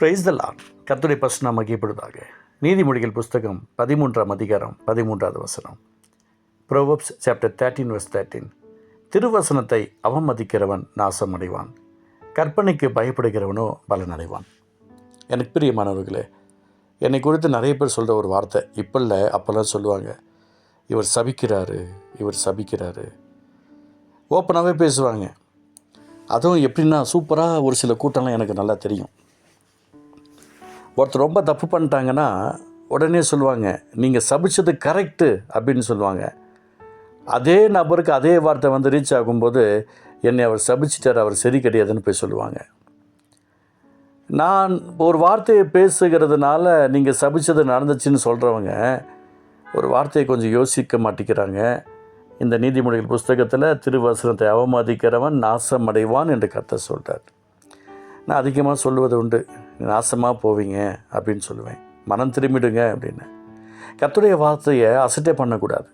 Price தலா கத்துரை bus நாம் மகிப்படுதாக நீதிமொழிகள் புஸ்தகம் பதிமூன்றாம் அதிகாரம் பதிமூன்றாவது வசனம். Proverbs chapter thirteen verse thirteen திருவசனத்தை அவமதிக்கிறவன் நாசம் அடைவான் கற்பனைக்கு பயப்படுகிறவனோ பலன் அடைவான் எனக்கு பிரியமானவர்களே என்னை குறித்து நிறைய பேர் சொல்கிற ஒரு வார்த்தை இப்போ இல்லை அப்போல்லாம் சொல்லுவாங்க. இவர் சபிக்கிறாரு இவர் சபிக்கிறாரு. ஓப்பனாகவே பேசுவாங்க. அதுவும் எப்படின்னா சூப்பராக ஒரு சில கூட்டம்லாம் எனக்கு நல்லா தெரியும். ஒருத்தர் ரொம்ப தப்பு பண்ணிட்டாங்கன்னா உடனே சொல்லுவாங்க நீங்கள் சபிச்சது கரெக்டு அப்படின்னு சொல்லுவாங்க. அதே நபருக்கு அதே வார்த்தை வந்து ரீச் ஆகும்போது என்னை அவர் சபிச்சிட்டார் அவர் சரி கிடையாதுன்னு போய் சொல்லுவாங்க. நான் ஒரு வார்த்தையை பேசுகிறதுனால நீங்கள் சபிச்சது நடந்துச்சுன்னு சொல்கிறவங்க ஒரு வார்த்தையை கொஞ்சம் யோசிக்க மாட்டேங்கிறாங்க. இந்த நீதிமொழிகள் புஸ்தகத்தில் திருவசனத்தை அவமதிக்கிறவன் நாசம் அடைவான் என்று கர்த்தர் சொல்கிறார் நான் அதிகமாக சொல்லுவது உண்டு. நாசமாக போவீங்க அப்படின்னு சொல்லுவேன். மனம் திரும்பிடுங்க அப்படின்னு. கத்துடைய வார்த்தையை அசட்டை பண்ணக்கூடாது.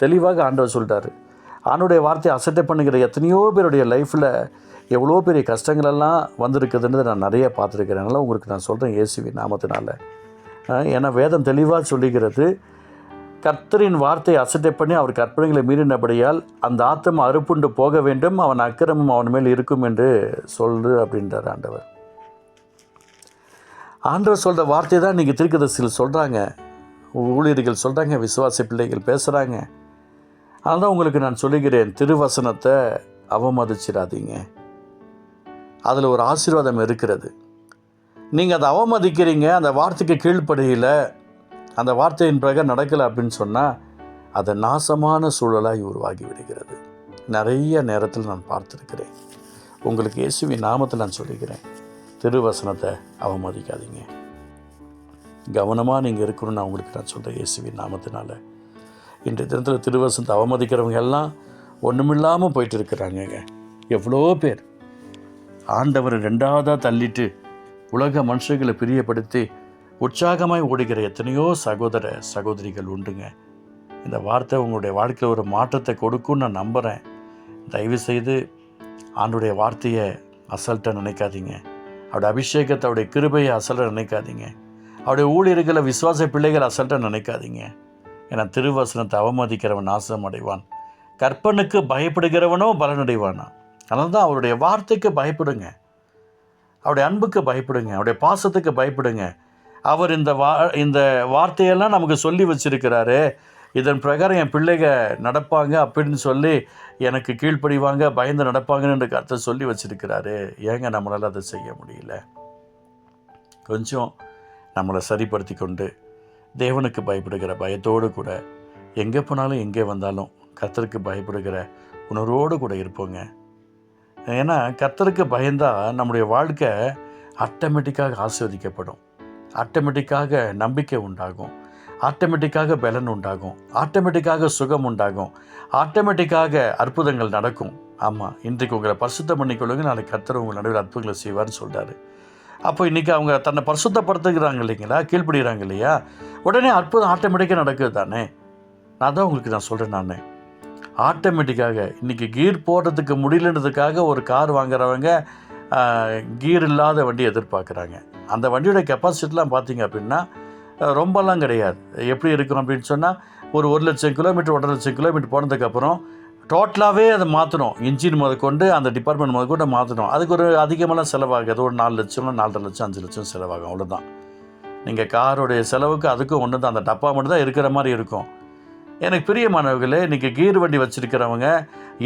தெளிவாக ஆண்டவர் சொல்லிட்டாரு ஆண்டுடைய வார்த்தையை அசட்டை பண்ணுகிற எத்தனையோ பேருடைய லைஃப்பில் எவ்வளோ பெரிய கஷ்டங்களெல்லாம் வந்திருக்குதுன்றதை நான் நிறைய பார்த்துருக்கிறேன். அதனால் உங்களுக்கு நான் சொல்கிறேன் இயேசுவி நாமத்தினால. ஏன்னா வேதம் தெளிவாக சொல்லுகிறது கர்த்தரின் வார்த்தையை அசட்டை பண்ணி அவர் கற்பனைகளை மீறினபடியால் அந்த ஆத்தம் அறுப்புண்டு போக வேண்டும் அவன் அக்கிரமம் அவன் மேல் இருக்கும் என்று சொல்லு அப்படின்றார் ஆண்டவர். ஆண்டவர் சொல்கிற வார்த்தை தான் இன்றைக்கி திருக்கதர்சிகள் சொல்கிறாங்க ஊழியர்கள் சொல்கிறாங்க விசுவாச பிள்ளைகள் பேசுகிறாங்க அதனால் தான் உங்களுக்கு நான் சொல்லுகிறேன் திருவசனத்தை அவமதிச்சிடாதீங்க. அதில் ஒரு ஆசீர்வாதம் இருக்கிறது. நீங்கள் அதை அவமதிக்கிறீங்க அந்த வார்த்தைக்கு கீழ்ப்படையில் அந்த வார்த்தையின் பிறகு நடக்கலை அப்படின்னு சொன்னால் அது நாசமான சூழலாக உருவாகி விடுகிறது. நிறைய நேரத்தில் நான் பார்த்துருக்கிறேன். உங்களுக்கு இயேசுவின் நாமத்தில் நான் சொல்லிக்கிறேன் திருவசனத்தை அவமதிக்காதீங்க. கவனமாக நீங்கள் இருக்கணும்னு நான் உங்களுக்கு நான் சொல்கிறேன் இயேசுவின் நாமத்தினால. இன்றைய தினத்தில் திருவசனத்தை அவமதிக்கிறவங்க எல்லாம் ஒன்றுமில்லாமல் போயிட்டு இருக்கிறாங்கங்க. எவ்வளோ பேர். ஆண்டவரை ரெண்டாவதாக தள்ளிட்டு உலக மனுஷர்களை பிரியப்படுத்தி உற்சாகமாய் ஓடுகிற எத்தனையோ சகோதர சகோதரிகள் உண்டுங்க. இந்த வார்த்தை உங்களுடைய வாழ்க்கையில் ஒரு மாற்றத்தை கொடுக்கும்னு நான் நம்புகிறேன் தயவு செய்து ஆண்டுடைய வார்த்தையை அசல்ட்டாக நினைக்காதீங்க. அவருடைய அபிஷேகத்தை அவருடைய கிருபையை அசல்ட்டாக நினைக்காதீங்க. அவருடைய ஊழியர்களை விசுவாச பிள்ளைகள் அசல்ட்டாக நினைக்காதீங்க. ஏன்னா திருவசனத்தை அவமதிக்கிறவன் நாசம் அடைவான் கற்பனுக்கு பயப்படுகிறவனோ பலனடைவானா? அதனால தான் அவருடைய வார்த்தைக்கு பயப்படுங்க. அவருடைய அன்புக்கு பயப்படுங்க. அவருடைய பாசத்துக்கு பயப்படுங்க. அவர் இந்த வா இந்த வார்த்தையெல்லாம் நமக்கு சொல்லி வச்சிருக்கிறாரு. இதன் பிரகாரம் என் பிள்ளைக நடப்பாங்க அப்படின்னு சொல்லி எனக்கு கீழ்ப்படிவாங்க பயந்து நடப்பாங்கன்னு கருத்தை சொல்லி வச்சிருக்கிறாரு. ஏங்க நம்மளால் அதை செய்ய முடியல? கொஞ்சம் நம்மளை சரிப்படுத்தி கொண்டு தேவனுக்கு பயப்படுகிற பயத்தோடு கூட எங்கே போனாலும் எங்கே வந்தாலும் கர்த்தருக்கு பயப்படுகிற உணர்வோடு கூட இருப்போங்க. ஏன்னா கர்த்தருக்கு பயந்தால் நம்முடைய வாழ்க்கை ஆட்டோமேட்டிக்காக ஆஸ்வதிக்கப்படும். ஆட்டோமேட்டிக்காக நம்பிக்கை உண்டாகும். ஆட்டோமேட்டிக்காக பலன் உண்டாகும். ஆட்டோமேட்டிக்காக சுகம் உண்டாகும். ஆட்டோமேட்டிக்காக அற்புதங்கள் நடக்கும். ஆமாம் இன்றைக்கு உங்களை பரிசுத்தம் பண்ணிக்கொள்ளுங்க. நாளைக்கு கத்தர் உங்கள் நடுவில் அற்புதங்களை செய்வார்னு சொல்கிறாரு அப்போ இன்றைக்கி அவங்க தன்னை பரிசுத்தப்படுத்துகிறாங்க இல்லைங்களா? கீழ்ப்படுகிறாங்க இல்லையா? உடனே அற்புதம் ஆட்டோமேட்டிக்காக நடக்குது தானே? நான் தான் உங்களுக்கு நான் சொல்கிறேன் நான். ஆட்டோமேட்டிக்காக இன்றைக்கி கீர் போடுறதுக்கு முடியலன்றதுக்காக ஒரு கார் வாங்குறவங்க கீர் இல்லாத வண்டி எதிர்பார்க்குறாங்க. அந்த வண்டியோட கெப்பாசிட்டிலாம் பார்த்தீங்க அப்படின்னா ரொம்பலாம் கிடையாது. எப்படி இருக்கும் அப்படின்னு சொன்னால் ஒரு ஒரு லட்சம் கிலோமீட்டர் ஒன்றரை லட்சம் கிலோமீட்டர் போனதுக்கப்புறம் டோட்டலாகவே அதை மாற்றணும் இன்ஜின் முதற்கொண்டு அந்த டிபார்ட்மெண்ட் முதற்கொண்டு மாற்றணும் அதுக்கு ஒரு அதிகமெல்லாம் செலவாகாது. ஒரு நாலு லட்சம் நாலரை லட்சம் அஞ்சு லட்சம் செலவாகும். அவ்வளோதான் நீங்கள் காருடைய செலவுக்கு அதுக்கும் ஒன்று தான் அந்த டப்பா மட்டும் தான் இருக்கிற மாதிரி இருக்கும். எனக்கு பிரியமானவர்களே இன்றைக்கி கீர் வண்டி வச்சுருக்கிறவங்க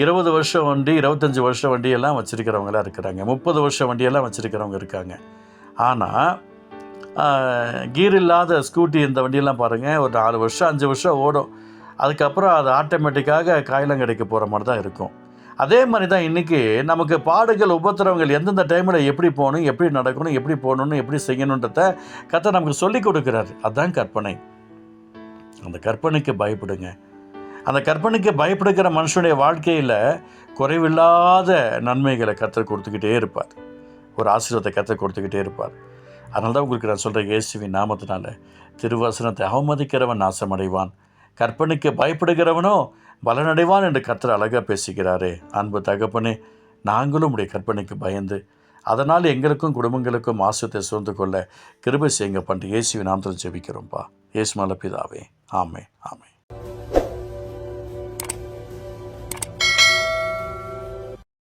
இருபது வருஷம் வண்டி இருபத்தஞ்சி வருஷம் வண்டியெல்லாம் வச்சுருக்கிறவங்களாம் இருக்கிறாங்க. முப்பது வருஷம் வண்டியெல்லாம் வச்சுருக்கிறவங்க இருக்காங்க. ஆனால் கீர் இல்லாத ஸ்கூட்டி இந்த வண்டியெல்லாம் பாருங்கள் ஒரு நாலு வருஷம் அஞ்சு வருஷம் ஓடும். அதுக்கப்புறம் அது ஆட்டோமேட்டிக்காக காயிலம் கிடைக்க போகிற மாதிரி தான் இருக்கும். அதே மாதிரி தான் இன்றைக்கி நமக்கு பாடுகள் உபத்திரவங்கள் எந்தெந்த டைமில் எப்படி போகணும் எப்படி நடக்கணும் எப்படி போகணுன்னு எப்படி செய்யணுன்றத கத்தை நமக்கு சொல்லி கொடுக்குறாரு. அதுதான் கற்பனை. அந்த கற்பனைக்கு பயப்படுங்க. அந்த கற்பனைக்கு பயப்படுகிற மனுஷனுடைய வாழ்க்கையில் குறைவில்லாத நன்மைகளை கற்றுக் கொடுத்துக்கிட்டே இருப்பார். ஒரு ஆசீர்வாதத்தை கற்றுக் கொடுத்துக்கிட்டே இருப்பார். அதனால தான் உங்களுக்கு நான் சொல்கிறேன் இயேசுவின் நாமத்தினால. திருவசனத்தை அவமதிக்கிறவன் நாசமடைவான். கற்பனைக்கு பயப்படுகிறவனோ பலனடைவான் என்று கர்த்தர் அழகாக பேசுகிறாரே. அன்பு தகப்பனே நாங்களும் உடைய கற்பனைக்கு பயந்து அதனால் எங்களுக்கும் குடும்பங்களுக்கும் ஆசிரியத்தை சூழ்ந்து கொள்ள கிருபை செய்யுங்க. பண்ணிட்டு இயேசுவின் நாமத்தில் ஜெபிக்கிறோம்ப்பா இயேசு மலப்பிதாவே ஆமே ஆமே